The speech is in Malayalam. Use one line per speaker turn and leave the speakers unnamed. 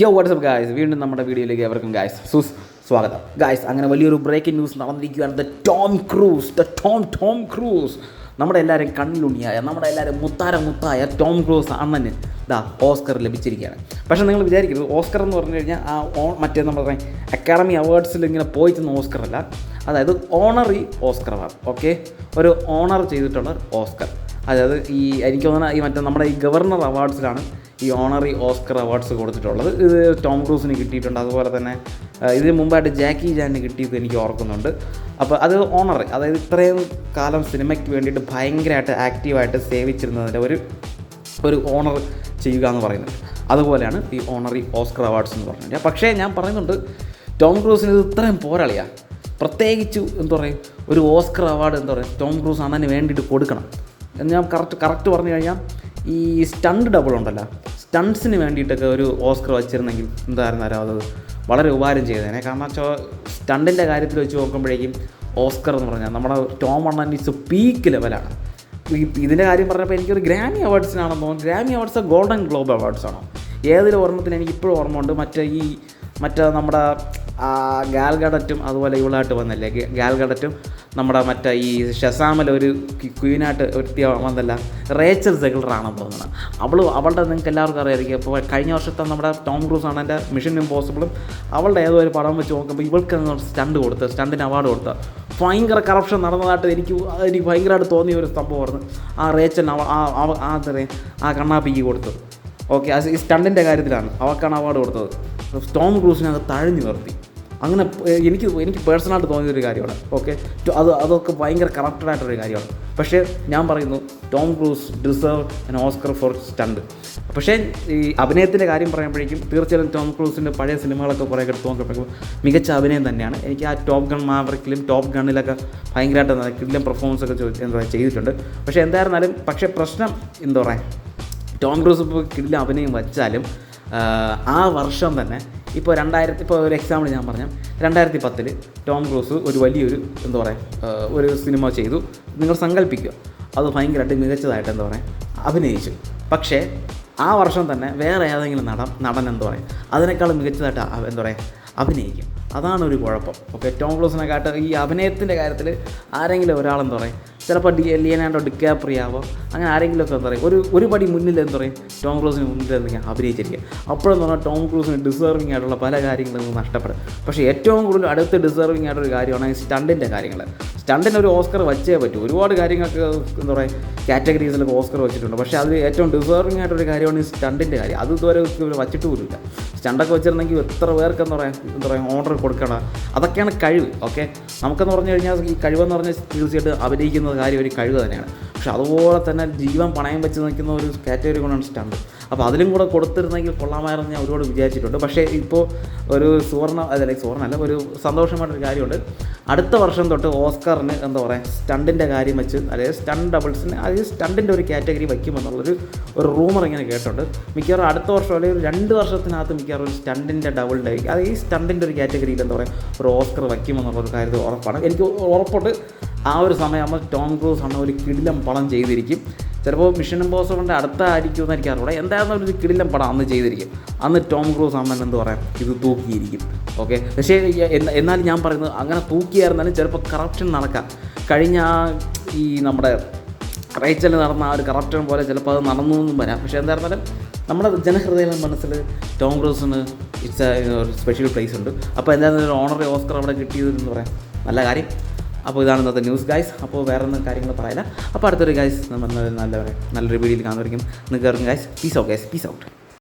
യോ വാട്സപ്പ് ഗായ്സ് വീണ്ടും നമ്മുടെ വീഡിയോയിലേക്ക് എവർക്കും ഗായ്സ് സുസ് സ്വാഗതം. ഗായ്സ് അങ്ങനെ വലിയൊരു breaking news നടന്നിരിക്കുകയാണ്. The Tom Cruise the Tom Tom Cruise നമ്മുടെ എല്ലാവരും കണ്ണിലുണ്ണിയായ നമ്മുടെ എല്ലാവരും മുത്താര മുത്തായ ടോം ക്രൂസ് അണ്ണന് ദാ ഓസ്കർ ലഭിച്ചിരിക്കുകയാണ്. പക്ഷേ നിങ്ങൾ വിചാരിക്കരുത് ഓസ്കർ എന്ന് പറഞ്ഞു കഴിഞ്ഞാൽ ആ ഓ മറ്റേ നമ്മൾ പറയാം അക്കാഡമി അവാർഡ്സിൽ ഇങ്ങനെ പോയി ചെന്ന ഓസ്കർ അല്ല. അതായത് ഓണറി ഓസ്കർ അവാർഡ് ഓക്കെ ഒരു ഓണർ ചെയ്തിട്ടുള്ള ഓസ്കർ അതായത് ഈ എനിക്ക് തോന്നുന്ന ഈ മറ്റേ നമ്മുടെ ഈ ഗവർണർ അവാർഡ്സിലാണ് ഈ ഓണറി ഓസ്കർ അവാർഡ്സ് കൊടുത്തിട്ടുള്ളത്. ഇത് ടോം ക്രൂസിന് കിട്ടിയിട്ടുണ്ട്. അതുപോലെ തന്നെ ഇതിന് മുമ്പായിട്ട് ജാക്കി ജാനിന് കിട്ടിയത് എനിക്ക് ഓർക്കുന്നുണ്ട്. അപ്പോൾ അത് ഓണർ അതായത് ഇത്രയും കാലം സിനിമയ്ക്ക് വേണ്ടിയിട്ട് ഭയങ്കരമായിട്ട് ആക്റ്റീവായിട്ട് സേവിച്ചിരുന്നതിന്റെ ഒരു ഒരു ഓണർ ചെയ്യുക എന്ന് പറയുന്നത്. അതുപോലെയാണ് ഈ ഓണറി ഓസ്കർ അവാർഡ്സ് എന്ന് പറഞ്ഞാൽ പക്ഷേ ഞാൻ പറയുന്നുണ്ട് ടോം ക്രൂസിന് ഇത് ഇത്രയും പോരാളിയാണ് പ്രത്യേകിച്ച് എന്താ പറയുക ഒരു ഓസ്കർ അവാർഡ് എന്താ പറയുക ടോം ക്രൂസ് അണ്ണന് വേണ്ടിയിട്ട് കൊടുക്കണം. ഞാൻ കറക്റ്റ് കറക്റ്റ് പറഞ്ഞു കഴിഞ്ഞാൽ ഈ സ്റ്റണ്ട് ഡബിൾ ഉണ്ടല്ലോ സ്റ്റണ്ട്സിന് വേണ്ടിയിട്ടൊക്കെ ഒരു ഓസ്കർ വച്ചിരുന്നെങ്കിൽ എന്തായിരുന്നു അത് വളരെ ഉപകാരം ചെയ്തേനെ കാരണം വെച്ചാൽ സ്റ്റണ്ടിന്റെ കാര്യത്തിൽ വെച്ച് നോക്കുമ്പോഴേക്കും ഓസ്കർ എന്ന് പറഞ്ഞാൽ നമ്മുടെ ടോം അണ്ണൻ ഇസ് പീക്ക് ലെവലാണ്. ഇതിന്റെ കാര്യം പറഞ്ഞപ്പോൾ എനിക്കൊരു ഗ്രാമി അവാർഡ്സിനാണെന്ന് തോന്നുന്നു. Grammy awards golden globe awards ആണോ? ഏതൊരു ഓർമ്മത്തിന് എനിക്ക് ഇപ്പോഴും ഓർമ്മ ഉണ്ട് മറ്റേ ഈ മറ്റേ നമ്മുടെ ഗാൽഗഡറ്റും അതുപോലെ ഇവളായിട്ട് വന്നല്ലേ? ഗാൽഗഡറ്റും നമ്മുടെ മറ്റേ ഈ ഷസാമൽ ഒരു ക്വീ- ക്വീനായിട്ട് ഒരുത്തി വന്നല്ല റേച്ചൽ സെഗിളറാണെന്ന് തോന്നുന്നത് അവൾ അവളുടെ നിങ്ങൾക്ക് എല്ലാവർക്കും അറിയായിരിക്കും. അപ്പോൾ കഴിഞ്ഞ വർഷത്തെ നമ്മുടെ ടോം ക്രൂസ് ആണ് എന്റെ മിഷൻ ഇമ്പോസിബിളും. അവളുടെ ഏതോ ഒരു പടം വെച്ച് നോക്കുമ്പോൾ ഇവൾക്ക് സ്റ്റണ്ട് കൊടുത്ത് സ്റ്റണ്ടിന് അവാർഡ് കൊടുത്ത്. ഭയങ്കര കറപ്ഷൻ നടന്നതായിട്ട് എനിക്ക് എനിക്ക് ഭയങ്കരമായിട്ട് തോന്നിയ ഒരു സംഭവമായിരുന്നു. ആ റേച്ചൽ ആ ആ ആ കണ്ണാപ്പിക്ക് കൊടുത്തു. ഓക്കെ ഈ സ്റ്റണ്ടിന്റെ കാര്യത്തിലാണ് അവൾക്കാണ് അവാർഡ് കൊടുത്തത്. ടോം അത് തഴഞ്ഞു നിർത്തി. അങ്ങനെ എനിക്ക് എനിക്ക് പേഴ്സണലായിട്ട് തോന്നിയൊരു കാര്യമാണ്. ഓക്കെ അത് അതൊക്കെ ഭയങ്കര കറക്റ്റഡ് ആയിട്ടൊരു കാര്യമാണ്. പക്ഷേ ഞാൻ പറയുന്നു Tom Cruise deserve an Oscar for stunt പക്ഷേ ഈ അഭിനയത്തിന്റെ കാര്യം പറയുമ്പോഴേക്കും തീർച്ചയായും ടോം ക്രൂസിന്റെ പഴയ സിനിമകളൊക്കെ കുറേ എടുത്ത് നോക്കുമ്പോഴേക്കും മികച്ച അഭിനയം തന്നെയാണ്. എനിക്ക് ആ ടോപ്പ് ഗൺ മാവറിക്കിലും ടോപ്പ് ഗണ്ണിലൊക്കെ ഭയങ്കരമായിട്ട് കിടിലം പെർഫോമൻസ് ഒക്കെ എന്താ ചെയ്തിട്ടുണ്ട്. പക്ഷേ എന്തായിരുന്നാലും പക്ഷേ പ്രശ്നം എന്താ പറയുക ടോം ക്രൂസ് ഇപ്പോൾ കിടില അഭിനയം വച്ചാലും ആ, വർഷം തന്നെ ഇപ്പോൾ രണ്ടായിരത്തി ഇപ്പോൾ ഒരു എക്സാമ്പിൾ ഞാൻ പറഞ്ഞു രണ്ടായിരത്തി പത്തിൽ ടോം ക്രൂസ് ഒരു വലിയൊരു എന്താ പറയുക ഒരു സിനിമ ചെയ്തു. നിങ്ങൾ സങ്കല്പിക്കുക. അത് ഭയങ്കരമായിട്ട് മികച്ചതായിട്ട് എന്താ പറയുക അഭിനയിച്ചു. പക്ഷേ ആ വർഷം തന്നെ വേറെ ഏതെങ്കിലും നടൻ നടൻ എന്താ പറയുക അതിനേക്കാളും മികച്ചതായിട്ട് എന്താ പറയുക അഭിനയിക്കും. അതാണ് ഒരു കുഴപ്പം. ഓക്കെ ടോം ക്രൂസിനെക്കാട്ട് ഈ അഭിനയത്തിന്റെ കാര്യത്തിൽ ആരെങ്കിലും ഒരാളെന്താ പറയും? ചിലപ്പോൾ ഡി ലിയനാൻഡോ ഡിക്കാപ്രിയാവോ അങ്ങനെ ആരെങ്കിലുമൊക്കെ എന്താ പറയുക ഒരു ഒരു പടി മുന്നിൽ എന്താ പറയും? ടോം ക്രൂസിന് മുന്നിൽ എന്തെങ്കിലും അഭിനയിച്ചിരിക്കുക. അപ്പോഴെന്ന് പറഞ്ഞാൽ ടോം ക്രൂസിന് ഡിസേർവിങ് ആയിട്ടുള്ള പല കാര്യങ്ങളും നഷ്ടപ്പെടും. പക്ഷേ ഏറ്റവും കൂടുതൽ അടുത്ത് ഡിസേർവിങ് ആയിട്ടൊരു കാര്യമാണ് ഈ സ്റ്റണ്ടിന്റെ കാര്യങ്ങൾ സ്റ്റണ്ടിന് ഒരു ഓസ്കർ വച്ചേ പറ്റൂ. ഒരുപാട് കാര്യങ്ങൾക്ക് എന്താ പറയുക കാറ്റഗറീസിലൊക്കെ ഓസ്കർ വെച്ചിട്ടുണ്ട്. പക്ഷേ അതിൽ ഏറ്റവും ഡിസേർവിങ് ആയിട്ടൊരു കാര്യമാണ് ഈ സ്റ്റണ്ടിന്റെ കാര്യം. അത് ഇതുവരെ വച്ചിട്ട് പോലുമില്ല. സ്റ്റണ്ടൊക്കെ വെച്ചിരുന്നെങ്കിൽ എത്ര പേർക്ക് എന്താ പറയുക എന്താ പറയുക ഓർഡർ കൊടുക്കണം. അതൊക്കെയാണ് കഴിവ് ഓക്കെ നമുക്കെന്ന് പറഞ്ഞു കഴിഞ്ഞാൽ ഈ കഴിവെന്ന് പറഞ്ഞാൽ തീർച്ചയായിട്ടും അഭിനയിക്കുന്ന കാര്യം ഒരു കഴിവ് തന്നെയാണ്. പക്ഷെ അതുപോലെ തന്നെ ജീവൻ പണയം വെച്ച് നിൽക്കുന്ന ഒരു കാറ്റഗറി കൊണ്ടാണ് സ്റ്റാമ്പ് അപ്പോൾ അതിലും കൂടെ കൊടുത്തിരുന്നെങ്കിൽ കൊള്ളാമായിരുന്നു ഞാൻ ഒരുപാട് വിചാരിച്ചിട്ടുണ്ട്. പക്ഷേ ഇപ്പോൾ ഒരു സുവർണ അതല്ല സുവർണ അല്ല ഒരു സന്തോഷമായിട്ടൊരു കാര്യമുണ്ട്. അടുത്ത വർഷം തൊട്ട് ഓസ്കറിന് എന്താ പറയുക സ്റ്റണ്ടിന്റെ കാര്യം വെച്ച് അതായത് സ്റ്റണ്ട് ഡബിൾസിന് അതായത് സ്റ്റണ്ടിന്റെ ഒരു കാറ്റഗറി വയ്ക്കുമെന്നുള്ളൊരു ഒരു റൂമർ ഇങ്ങനെ കേട്ടിട്ടുണ്ട്. മിക്കവാറും അടുത്ത വർഷം അല്ലെങ്കിൽ ഒരു രണ്ട് വർഷത്തിനകത്ത് മിക്കവാറും ഒരു സ്റ്റണ്ടിന്റെ ഡബിളിന്റെ അത് ഈ സ്റ്റണ്ടിന്റെ ഒരു കാറ്റഗറിയിൽ എന്താ പറയുക ഒരു ഓസ്കർ വയ്ക്കുമെന്നുള്ളൊരു കാര്യത്തിൽ ഉറപ്പാണ്. എനിക്ക് ഉറപ്പുണ്ട്. ആ ഒരു സമയമാകുമ്പോൾ ടോം ക്രൂസ് ആണ് ഒരു കിടിലം പടം ചെയ്തിരിക്കും. ചിലപ്പോൾ മിഷൻ ഇമ്പോസിബിളിന്റെ അടുത്ത ആയിരിക്കുമെന്ന് എനിക്ക് അറിയില്ല എന്തായാലും ഒരു കിടിലം പടം അന്ന് ചെയ്തിരിക്കും. അന്ന് ടോം ക്രൂസ് അമ്മൻ എന്ത് പറയാം? ഇത് തൂക്കിയിരിക്കും. ഓക്കെ? പക്ഷേ എന്നാൽ ഞാൻ പറയുന്നത് അങ്ങനെ തൂക്കിയായിരുന്നാലും ചിലപ്പോൾ കറപ്ഷൻ നടക്കാം. കഴിഞ്ഞ ഈ നമ്മുടെ റേച്ചൽ നടന്ന ആ ഒരു കറപ്ഷൻ പോലെ ചിലപ്പോൾ അത് നടന്നു എന്നും വരാം. പക്ഷേ എന്തായിരുന്നാലും നമ്മുടെ ജനഹൃദയ മനസ്സിൽ ടോം ക്രൂസിന് ഇറ്റ്സ് ഒരു സ്പെഷ്യൽ പ്ലേസ് ഉണ്ട്. അപ്പോൾ എന്തായാലും ഒരു ഓണറി ഓസ്കർ അവിടെ കിട്ടിയത് എന്ന് പറയാം. നല്ല കാര്യം. അപ്പോൾ ഇതാണ് ഇന്നത്തെ ന്യൂസ് ഗൈസ് അപ്പോൾ വേറെ ഒന്നും കാര്യങ്ങൾ പറയില്ല. അപ്പോൾ അടുത്തൊരു ഗൈസ് നമ്മൾ നല്ല നല്ലൊരു വീഡിയോയിൽ കാണുമായിരിക്കും. നിങ്ങൾക്ക് guys peace out guys peace out